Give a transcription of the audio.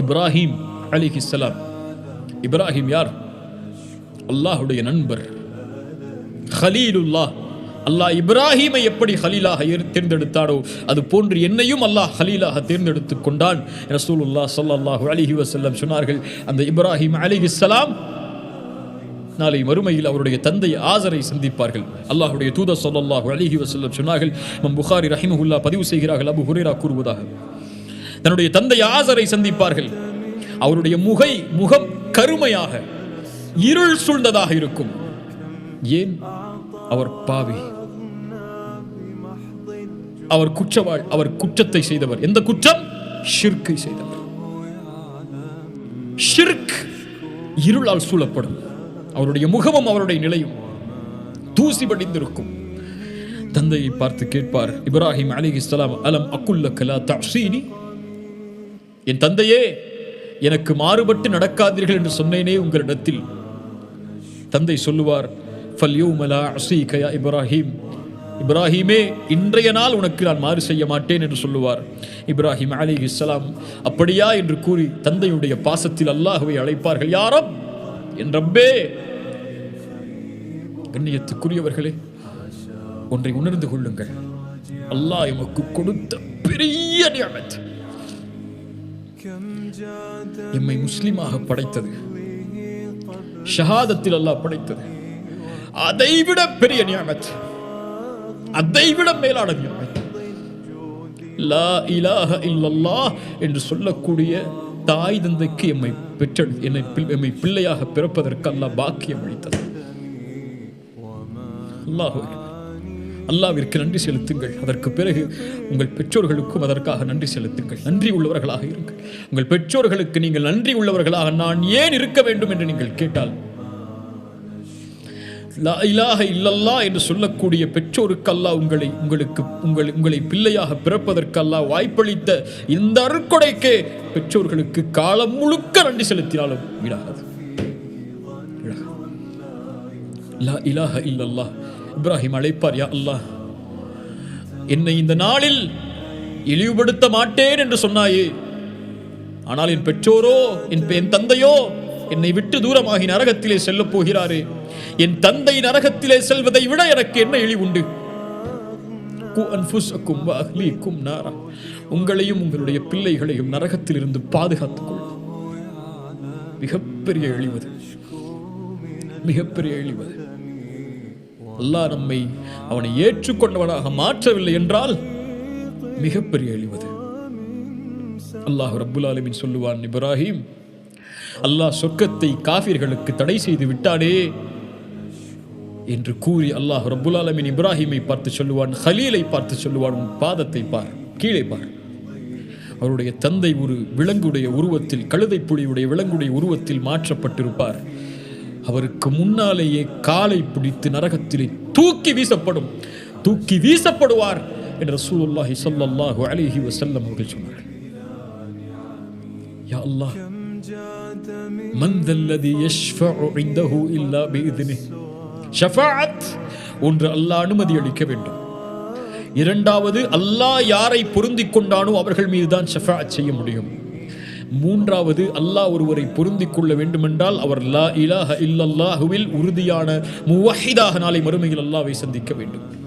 இப்ராஹிம் அலிஹிஸ்ஸலாம் இப்ராஹிம் யார்? அல்லாஹுடைய நண்பர். ஹலீலுல்லாஹ். அல்லாஹ் இப்ராஹீமை எப்படி ஹலீலாக தேர்ந்தெடுத்தாரோ அது போன்று என்னையும் அல்லாஹ் ஹலீலாக தேர்ந்தெடுத்து கொண்டான் ரசூலுல்லா சல்லாஹூ அலிஹி வசல்லம் சொன்னார்கள். அந்த இப்ராஹிம் அலிஹிஸ்ஸலாம் நாளை மறுமையில் அவருடைய தந்தை ஆசரை சந்திப்பார்கள். அல்லாஹுடைய தூத ஸல்லல்லாஹு அலிஹி வசல்லம் சொன்னார்கள் இமாம் புகாரி ரஹிமஹுல்லா பதிவு செய்கிறார்கள். அபு ஹுரேரா கூறுவதாக. தன்னுடைய தந்தை ஆசரை சந்திப்பார்கள். அவருடைய முகை முகம் கருமையாக இருள் சூழ்ந்ததாக இருக்கும். ஏன்? அவர் பாவி. அவர் குற்றவாள் அவர் குற்றத்தை செய்தவர். எந்த குற்றம்? ஷிர்கை செய்தவர். ஷிர்க் இருளால் சூழப்படும். அவருடைய முகமும் அவருடைய நிலையும் தூசி படிந்திருக்கும் தந்தையை பார்த்து கேட்பார் இப்ராஹிம் அலிஹிஸ்ஸலாம் அலம் அக்குல்ல கலா தப்சீனி என் தந்தையே எனக்கு மாறுபட்டு நடக்காதீர்கள் என்று சொன்னேனே உங்களிடத்தில். தந்தை சொல்லுவார் ஃபல்யூமலா இப்ராஹிம். இப்ராஹிமே இன்றைய நாள் உனக்கு நான் மாறு செய்ய மாட்டேன் என்று சொல்லுவார். இப்ராஹிம் அலி இஸ்லாம் அப்படியா? என்று கூறி தந்தையுடைய பாசத்தில் அல்லாஹுவை அழைப்பார்கள். யாரம் என் ரப்பே. கண்ணியத்துக்குரியவர்களே ஒன்றை உணர்ந்து கொள்ளுங்கள். அல்லாஹ் எமக்கு கொடுத்த பெரிய நியமத்து எம்மை முஸ்லிமாக படைத்தது. ஷஹாதத்தில் அல்லாஹ் படைத்தது. அதைவிட பெரிய நியமத். அதைவிட மேலான நியமத். லா இலாஹ இல்லல்லாஹ் என்று சொல்லக்கூடிய தாய் தந்தைக்கு எம்மை பெற்ற என்னை எம்மை பிள்ளையாக பிறப்பதற்கு அல்லாஹ் பாக்கியம் அளித்தது. அல்லாஹ் அல்லாவிற்கு நன்றி செலுத்துங்கள். அதற்கு பிறகு உங்கள் பெற்றோர்களுக்கும் அதற்காக நன்றி செலுத்துங்கள். நன்றி உள்ளவர்களாக இருங்கள். உங்கள் பெற்றோர்களுக்கு நீங்கள் நன்றி உள்ளவர்களாக நான் ஏன் இருக்க வேண்டும் என்று நீங்கள் கேட்டால் லா இல்லல்லா என்று சொல்லக்கூடிய பெற்றோருக்கு அல்லாஹ் உங்களை உங்களுக்கு உங்கள் உங்களை பிள்ளையாக பிறப்பதற்கு அல்லாஹ் வாய்ப்பளித்த இந்த அருட்கொடைக்கே பெற்றோர்களுக்கு காலம் முழுக்க நன்றி செலுத்தினாலும் விடாது விடாது லா இலாஹ இல்லல்லா இப்ராஹிம் அழைப்பார் யா அல்லாஹ். என்னை இந்த நாளில் இழிவுபடுத்த மாட்டேன் என்று சொன்னாயே. ஆனால் என் பெற்றோரோ என் என் தந்தையோ என்னை விட்டு தூரமாகி நரகத்திலே செல்லப் போகிறாரே. என் தந்தை நரகத்திலே செல்வதை விட எனக்கு என்ன இழிவுண்டு? கு நாரா. உங்களையும் உங்களுடைய பிள்ளைகளையும் நரகத்தில் இருந்து பாதுகாத்துக் கொள்ளும் மிகப்பெரிய இழிவது மிகப்பெரிய இழிவது அல்லாஹ் நம்மை அவனை ஏற்றுக்கொண்டவனாக மாற்றவில்லை என்றால் மிகப்பெரிய அழிவது. அல்லாஹ் ரப்புல் ஆலமீன் சொல்லுவான் இப்ராஹிம் அல்லாஹ் சொர்க்கத்தை காஃபிர்களுக்கு தடை செய்து விட்டானே? என்று கூறி அல்லாஹ் ரப்புல் ஆலமீன் இப்ராஹிமை பார்த்து சொல்லுவான் ஹலீலை பார்த்து சொல்லுவான் உன் பாதத்தை பார் கீழே பார். அவருடைய தந்தை ஒரு விலங்குடைய உருவத்தில் கழுதை புலியுடைய விலங்குடைய உருவத்தில் மாற்றப்பட்டிருப்பார். அவருக்கு முன்னாலேயே காலை பிடித்து நரகத்திலே தூக்கி வீசப்படும். தூக்கி வீசப்படுவார் என்று ரசூலுல்லாஹி ஸல்லல்லாஹு அலைஹி செல்லம் அவர்கள் சொன்னார்கள். யா அல்லாஹ் மன் தல்லதி யஷ்ஃபஉ இன்தஹு இல்லா பிஇذنஹு ஷஃபாஅத் ஒன்று அல்லாஹ் அனுமதி அளிக்க வேண்டும். இரண்டாவது அல்லாஹ் யாரை பொருந்திக் கொண்டானோ அவர்கள் மீதுதான் ஷஃபாஅத் செய்ய முடியும். மூன்றாவது அல்லாஹ் ஒருவரை பொருந்திக் கொள்ள வேண்டுமென்றால் அவர் லா இலாஹ இல்லல்லாஹுவில் உறுதியான முவஹிதாக நாளை மறுமையில் அல்லாவை சந்திக்க வேண்டும்.